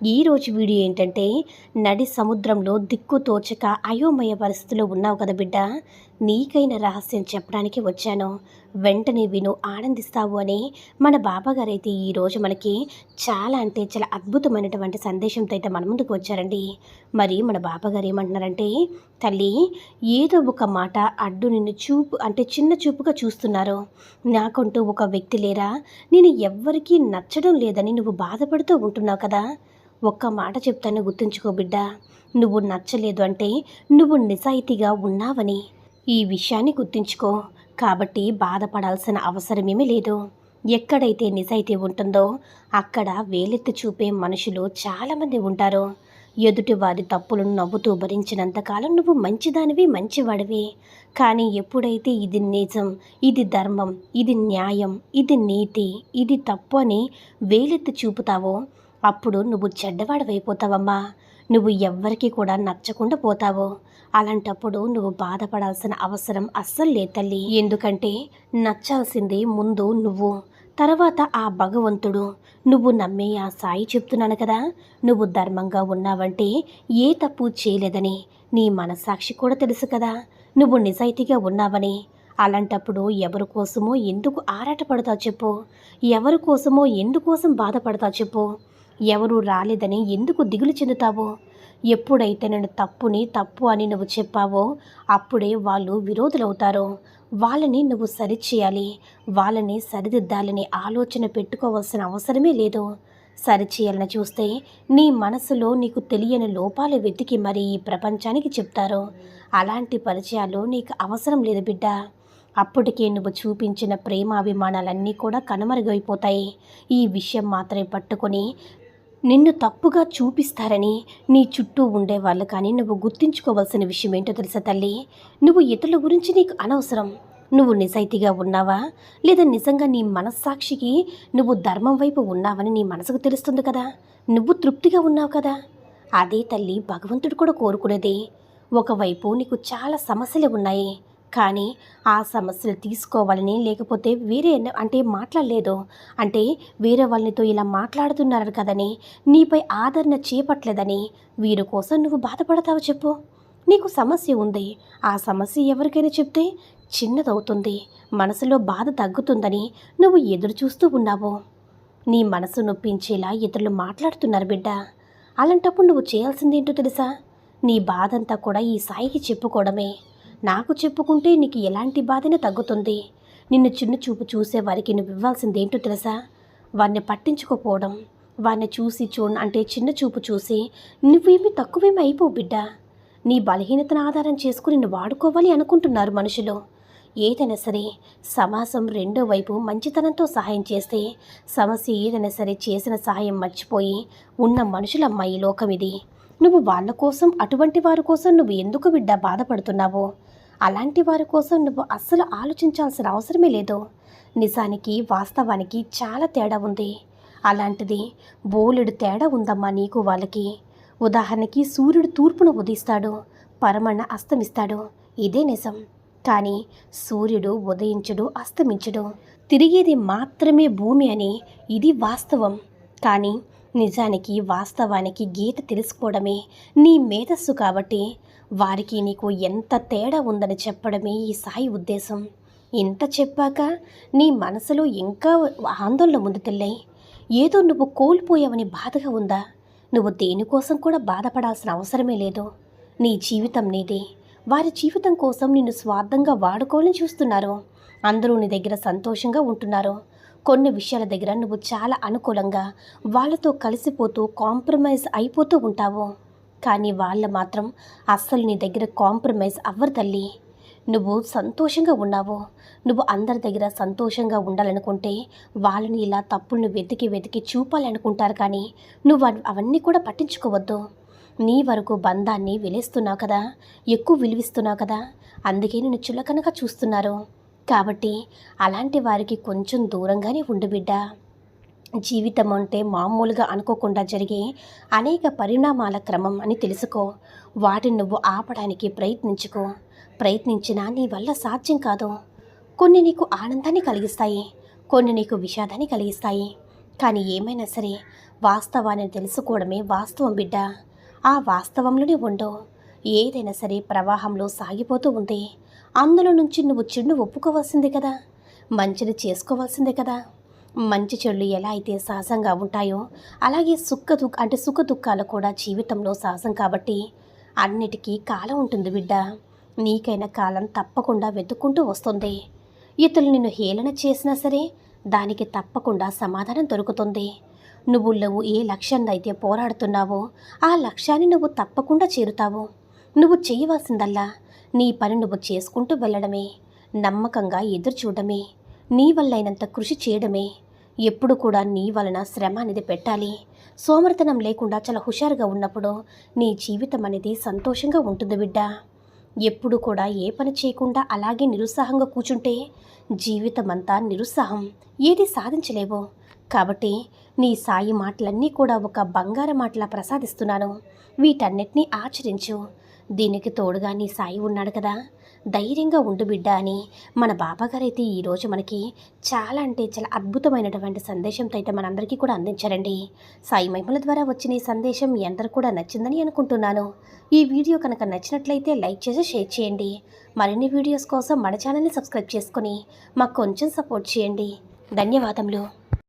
ఈ రోజు వీడియో ఏంటంటే నడి సముద్రంలో దిక్కు తోచక అయోమయ పరిస్థితిలో ఉన్నావు కదా బిడ్డ. నీకైన రహస్యం చెప్పడానికి వచ్చాను. వెంటనే విను ఆనందిస్తావు అని మన బాబాగారు అయితే ఈరోజు మనకి చాలా అంటే చాలా అద్భుతమైనటువంటి సందేశంతో అయితే మన ముందుకు వచ్చారండి. మరి మన బాబాగారు ఏమంటున్నారంటే తల్లి ఏదో ఒక మాట అడ్డు నిన్ను చూపు అంటే చిన్న చూపుగా చూస్తున్నారు. నాకంటూ ఒక వ్యక్తి లేరా? నేను ఎవ్వరికీ నచ్చడం లేదని నువ్వు బాధపడుతూ ఉంటున్నావు కదా. ఒక్క మాట చెప్తాను గుర్తుంచుకో బిడ్డ. నువ్వు నచ్చలేదు అంటే నువ్వు నిజాయితీగా ఉన్నావని. ఈ విషయాన్ని గుర్తుంచుకో. కాబట్టి బాధపడాల్సిన అవసరమేమీ లేదు. ఎక్కడైతే నిజాయితీ ఉంటుందో అక్కడ వేలెత్తి చూపే మనుషులు చాలామంది ఉంటారు. ఎదుటి వారి తప్పులను నవ్వుతూ భరించినంతకాలం నువ్వు మంచిదానివి మంచివాడివి. కానీ ఎప్పుడైతే ఇది నిజం ఇది ధర్మం ఇది న్యాయం ఇది నీతి ఇది తప్పు అని వేలెత్తి చూపుతావో అప్పుడు నువ్వు చెడ్డవాడవైపోతావమ్మా. నువ్వు ఎవ్వరికీ కూడా నచ్చకుండా పోతావు. అలాంటప్పుడు నువ్వు బాధపడాల్సిన అవసరం అస్సలు లేదు తల్లి. ఎందుకంటే నచ్చాల్సింది ముందు నువ్వు తర్వాత ఆ భగవంతుడు. నువ్వు నమ్మే ఆ సాయి చెప్తున్నాను కదా నువ్వు ధర్మంగా ఉన్నావంటే ఏ తప్పు చేయలేదని నీ మనస్సాక్షి కూడా తెలుసు కదా. నువ్వు నిజాయితీగా ఉన్నావని. అలాంటప్పుడు ఎవరి కోసమో ఎందుకు ఆరాటపడతావు చెప్పు. ఎవరి కోసమో ఎందుకోసం బాధపడతావు చెప్పు. ఎవరూ రాలేదని ఎందుకు దిగులు చెందుతావో? ఎప్పుడైతే నేను తప్పుని తప్పు అని నువ్వు చెప్పావో అప్పుడే వాళ్ళు విరోధులవుతారు. వాళ్ళని నువ్వు సరిచేయాలి. వాళ్ళని సరిదిద్దాలని ఆలోచన పెట్టుకోవాల్సిన అవసరమే లేదు. సరిచేయాలని చూస్తే నీ మనసులో నీకు తెలియని లోపాలు వెతికి మరి ఈ ప్రపంచానికి చెప్తారు. అలాంటి పరిచయాలు నీకు అవసరం లేదు బిడ్డ. అప్పటికే నువ్వు చూపించిన ప్రేమాభిమానాలన్నీ కూడా కనుమరుగైపోతాయి. ఈ విషయం మాత్రమే పట్టుకొని నిన్ను తప్పుగా చూపిస్తారని నీ చుట్టూ ఉండేవాళ్ళు కానీ నువ్వు గుర్తించుకోవాల్సిన విషయం ఏంటో తెలుసా తల్లి? నువ్వు ఇతరుల గురించి నీకు అనవసరం. నువ్వు నిజాయితీగా ఉన్నావా? లేదా నిజంగా నీ మనస్సాక్షికి నువ్వు ధర్మం వైపు ఉన్నావని నీ మనసుకు తెలుస్తుంది కదా? నువ్వు తృప్తిగా ఉన్నావు కదా? అదే తల్లి భగవంతుడు కూడా కోరుకునేది. ఒకవైపు నీకు చాలా సమస్యలు ఉన్నాయి. కానీ ఆ సమస్యలు తీసుకోవాలని లేకపోతే వేరే అంటే మాట్లాడలేదు. అంటే వేరే వాళ్ళనితో ఇలా మాట్లాడుతున్నారు కదని నీపై ఆదరణ చేపట్లేదని వీరి కోసం నువ్వు బాధపడతావు చెప్పు. నీకు సమస్య ఉంది. ఆ సమస్య ఎవరికైనా చెప్తే చిన్నదవుతుంది. మనసులో బాధ తగ్గుతుందని నువ్వు ఎదురు చూస్తూ ఉన్నావు. నీ మనసు నొప్పించేలా ఇతరులు మాట్లాడుతున్నారు బిడ్డ. అలాంటప్పుడు నువ్వు చేయాల్సిందేంటో తెలుసా? నీ బాధంతా కూడా ఈ సాయికి చెప్పుకోవడమే. నాకు చెప్పుకుంటే నీకు ఎలాంటి బాధనే తగ్గుతుంది. నిన్ను చిన్న చూపు చూసే వారికి నువ్వు ఇవ్వాల్సిందేంటో తెలుసా? వారిని పట్టించుకోపోవడం వారిని చూసి చూడ అంటే చిన్న చూపు చూసి నువ్వేమీ తక్కువేమీ అయిపోవు బిడ్డ. నీ బలహీనతను ఆధారం చేసుకుని నిన్ను వాడుకోవాలి అనుకుంటున్నారు మనుషులు. ఏదైనా సరే సమాజం రెండో వైపు మంచితనంతో సహాయం చేస్తే సమస్య ఏదైనా సరే చేసిన సహాయం మర్చిపోయి ఉన్న మనుషులమ్మ ఈ లోకం ఇది నువ్వు వాళ్ళ కోసం అటువంటి వారి కోసం నువ్వు ఎందుకు బిడ్డ బాధపడుతున్నావో? అలాంటి వారి కోసం నువ్వు అస్సలు ఆలోచించాల్సిన అవసరమే లేదు. నిజానికి వాస్తవానికి చాలా తేడా ఉంది. అలాంటిది బోలెడు తేడా ఉందమ్మా నీకు వాళ్ళకి. ఉదాహరణకి సూర్యుడు తూర్పున ఉదయిస్తాడు పరమణ అస్తమిస్తాడు. ఇదే నిజం. కానీ సూర్యుడు ఉదయించడు అస్తమించడు. తిరిగేది మాత్రమే భూమి అని ఇది వాస్తవం. కానీ నిజానికి వాస్తవానికి గీత తెలుసుకోవడమే నీ మేధస్సు కాబట్టి. వారికి నీకు ఎంత తేడా ఉందని చెప్పడమే ఈ సాయి ఉద్దేశం. ఇంత చెప్పాక నీ మనసులో ఇంకా ఆందోళన ఉంది తెల్లై. ఏదో నువ్వు కోల్పోయావని బాధగా ఉందా? నువ్వు దేనికోసం కూడా బాధపడాల్సిన అవసరమే లేదు. నీ జీవితం నీదే. వారి జీవితం కోసం నిన్ను స్వార్థంగా వాడుకోవాలని చూస్తున్నారు. అందరూ నీ దగ్గర సంతోషంగా ఉంటున్నారు. కొన్ని విషయాల దగ్గర నువ్వు చాలా అనుకూలంగా వాళ్ళతో కలిసిపోతూ కాంప్రమైజ్ అయిపోతూ ఉంటావు. కానీ వాళ్ళ మాత్రం అస్సలు నీ దగ్గర కాంప్రమైజ్ అవ్వరు తల్లి. నువ్వు సంతోషంగా ఉన్నావు. నువ్వు అందరి దగ్గర సంతోషంగా ఉండాలనుకుంటే వాళ్ళని ఇలా తప్పులను వెతికి వెతికి చూపాలనుకుంటారు కానీ నువ్వు అవన్నీ కూడా పట్టించుకోవద్దు. నీ వరకు బంధాన్ని విలేస్తున్నావు కదా ఎక్కువ విలువిస్తున్నావు కదా అందుకే నేను చులకనగా చూస్తున్నారు. కాబట్టి అలాంటి వారికి కొంచెం దూరంగానే ఉండు బిడ్డ. జీవితం అంటే మామూలుగా అనుకోకుండా జరిగే అనేక పరిణామాల క్రమం అని తెలుసుకో. వాటిని నువ్వు ఆపడానికి ప్రయత్నించుకో. ప్రయత్నించినా నీ వల్ల సాధ్యం కాదు. కొన్ని నీకు ఆనందాన్ని కలిగిస్తాయి కొన్ని నీకు విషాదాన్ని కలిగిస్తాయి. కానీ ఏమైనా సరే వాస్తవాన్ని తెలుసుకోవడమే వాస్తవం బిడ్డ. ఆ వాస్తవంలోనే ఉండు. ఏదైనా సరే ప్రవాహంలో సాగిపోతూ ఉంది అందులో నుంచి నువ్వు చెడును ఒప్పుకోవాల్సిందే కదా. మంచిని చేసుకోవాల్సిందే కదా. మంచి చెడులు ఎలా అయితే సహజంగా ఉంటాయో అలాగే సుఖ దుఃఖ అంటే సుఖ దుఃఖాలు కూడా జీవితంలో సహజం కాబట్టి అన్నిటికీ కాలం ఉంటుంది బిడ్డ. నీకైన కాలం తప్పకుండా వెతుక్కుంటూ వస్తుంది. ఇతరులు నిన్ను హేళన చేసినా సరే దానికి తప్పకుండా సమాధానం దొరుకుతుంది. నువ్వు నువ్వు ఏ లక్ష్యాన్ని అయితే పోరాడుతున్నావో ఆ లక్ష్యాన్ని నువ్వు తప్పకుండా చేరుతావు. నువ్వు చేయవలసిందల్లా నీ పని నువ్వు చేసుకుంటూ వెళ్ళడమే నమ్మకంగా ఎదురు చూడడమే నీ వల్లైనంత కృషి చేయడమే. ఎప్పుడు కూడా నీ వలన శ్రమ అనేది పెట్టాలి. సోమరితనం లేకుండా చాలా హుషారుగా ఉన్నప్పుడు నీ జీవితం అనేది సంతోషంగా ఉంటుంది బిడ్డ. ఎప్పుడు కూడా ఏ పని చేయకుండా అలాగే నిరుత్సాహంగా కూర్చుంటే జీవితం అంతా నిరుత్సాహం. ఏది సాధించలేవు. కాబట్టి నీ సాయి మాటలన్నీ కూడా ఒక బంగారు మాటలా ప్రసాదిస్తున్నాను. వీటన్నిటినీ ఆచరించు. దీనికి తోడుగా నీ సాయి ఉన్నాడు కదా. ధైర్యంగా ఉండు బిడ్డ అని మన బాబాగారైతే ఈరోజు మనకి చాలా అంటే చాలా అద్భుతమైనటువంటి సందేశంతో అయితే మనందరికీ కూడా అందించారండి. సాయి మహిమల ద్వారా వచ్చిన ఈ సందేశం ఎందరు కూడా నచ్చిందని అనుకుంటున్నాను. ఈ వీడియో కనుక నచ్చినట్లయితే లైక్ చేసి షేర్ చేయండి. మరిన్ని వీడియోస్ కోసం మన ఛానల్ని సబ్స్క్రైబ్ చేసుకుని మాకు కొంచెం సపోర్ట్ చేయండి. ధన్యవాదములు.